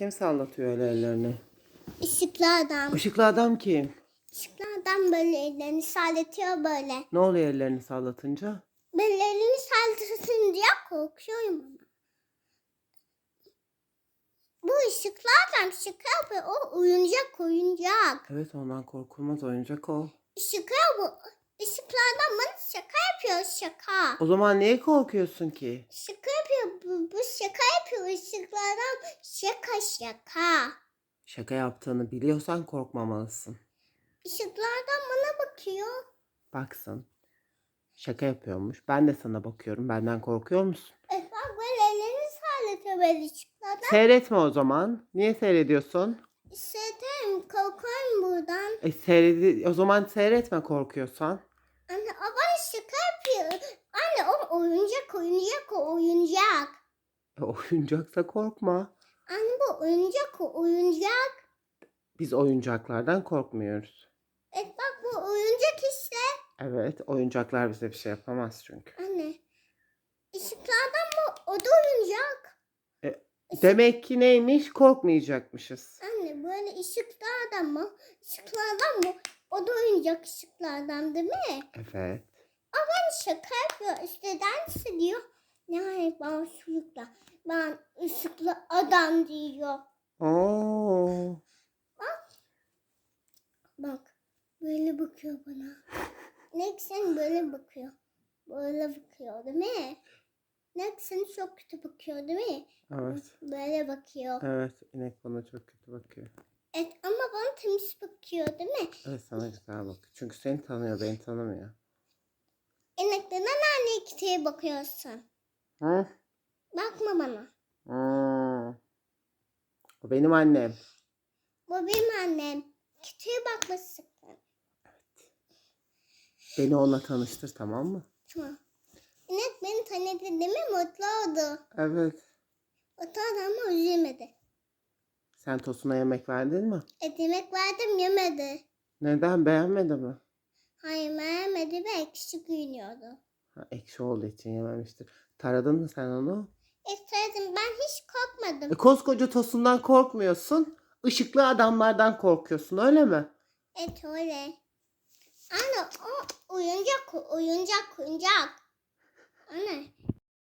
Kim sallatıyor öyle ellerini? Işıklı adam. Işıklı adam kim? Işıklı adam böyle ellerini sallatıyor böyle. Ne oluyor ellerini sallatınca? Ben elini sallatınca korkuyorum ama. Bu ışıklı adam şaka yapıyor. O oyuncak oyuncak. Evet ondan korkulmaz oyuncak o. Şaka bu. Işıklı adam bana şaka yapıyor şaka. O zaman niye korkuyorsun ki? Şaka bu, şaka yapıyor ışıklı adam. Şaka şaka. Şaka yaptığını biliyorsan korkmamalısın. Işıklı adam bana bakıyor. Baksın. Şaka yapıyormuş. Ben de sana bakıyorum. Benden korkuyor musun? E bak böyle ellerini sallatıyor böyle ışıklı adam. Seyretme o zaman. Niye seyrediyorsun? Hissettim korkuyorum buradan. E seyredi o zaman seyretme korkuyorsan. Anne o bana şaka yapıyor. Anne o oyuncak oyuncak o oyuncak. E, oyuncaksa korkma. Anne bu oyuncak o oyuncak. Biz oyuncaklardan korkmuyoruz. Evet bak bu oyuncak işte. Evet, oyuncaklar bize bir şey yapamaz çünkü. Anne. Işıklı adam mı? O da oyuncak. Demek ki neymiş? Korkmayacakmışız. Anne böyle ışıklı adam mı? Işıklı adam mı? O da oyuncak ışıklı adam değil mi? Evet. Ben şaka yapıyor. İşte dans ediyor. Yani ben ışıklı. Ben ışıklı adam diyor. Oo. Bak böyle bakıyor bana. Nexen böyle bakıyor. Böyle bakıyor değil mi? Nexen çok kötü bakıyor değil mi? Evet. Böyle bakıyor. Evet, inek bana çok kötü bakıyor. Evet ama bana temiz bakıyor değil mi? Evet, sana güzel bakıyor. Çünkü seni tanıyor, beni tanımıyor. İnek neden anne kiteye bakıyorsun? Hı? Bakma bana. Hmm. O benim annem. Bu benim annem. Kiteye bakmasın. Beni onunla tanıştır tamam mı? Tamam. İnek beni tanıdı değil mi? Mutlu oldu. Evet. Mutlu oldu ama üzülmedi. Sen Tosun'a yemek verdin mi? E demek verdim yemedi. Neden? Beğenmedi mi? Hayır vermedi ve ekşi giyiniyordu. Ha, ekşi olduğu için yememiştir. Taradın mı sen onu? İstedim ben hiç korkmadım. E, koskoca Tosun'dan korkmuyorsun. Işıklı adamlardan korkuyorsun öyle mi? Evet öyle. Anne o oyuncak oyuncak oyuncak. Anne